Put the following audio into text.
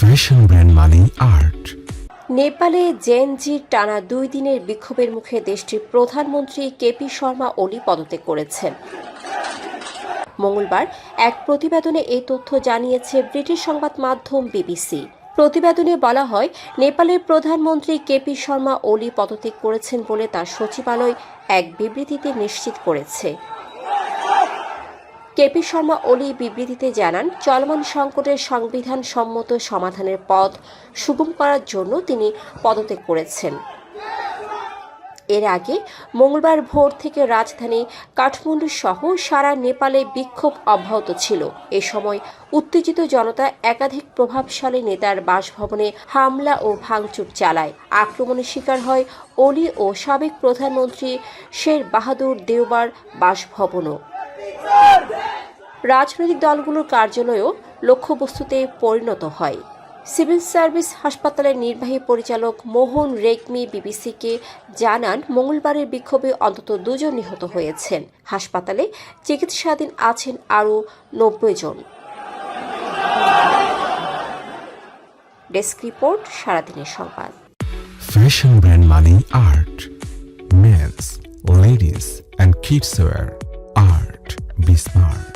Fashion brand money art নেপালে জেএনজির টানা দুই দিনের বিক্ষোভের মুখে দেশটির প্রধানমন্ত্রী কেপি শর্মা ওলি পদত্যাগ করেছেন। মঙ্গলবার এক প্রতিবেদনে এই তথ্য জানিয়েছে ব্রিটিশ সংবাদ মাধ্যম বিবিসি। প্রতিবেদনে বলা হয়, নেপালের প্রধানমন্ত্রী কেপি শর্মা ওলি পদত্যাগ করেছেন বলে তার সচিবালয় এক বিবৃতিতে নিশ্চিত করেছে। কেপি শর্মা ওলি বিবৃতিতে জানান, চলমান সংকটের সংবিধান সম্মত সমাধানের পথ সুগম করার জন্য তিনি পদত্যাগ করেছেন। এর আগে মঙ্গলবার ভোর থেকে রাজধানী কাঠমান্ডু সহ সারা নেপালে বিক্ষোভ অব্যাহত ছিল। এ সময় উত্তেজিত জনতা একাধিক প্রভাবশালী নেতার বাসভবনে হামলা ও ভাঙচুর চালায়। আক্রমণের শিকার হয় ওলি ও সাবেক প্রধানমন্ত্রী শের বাহাদুর দেওবার বাসভবনও। রাজনৈতিক দলগুলোর কার্যালয়ও লক্ষ্যবস্তুতে পরিণত হয়। সিভিল সার্ভিস হাসপাতালের নির্বাহী পরিচালক মোহন রেগমি বিবিসিকে জানান, মঙ্গলবারের বিক্ষোভে অন্তত দুজন নিহত হয়েছেন। হাসপাতালে চিকিৎসাধীন আছেন আরও নব্বই জন। ডেস্ক রিপোর্ট, সারাদিনের সংবাদ। Fashion brand money art. Men's, ladies, and kids wear art. Be smart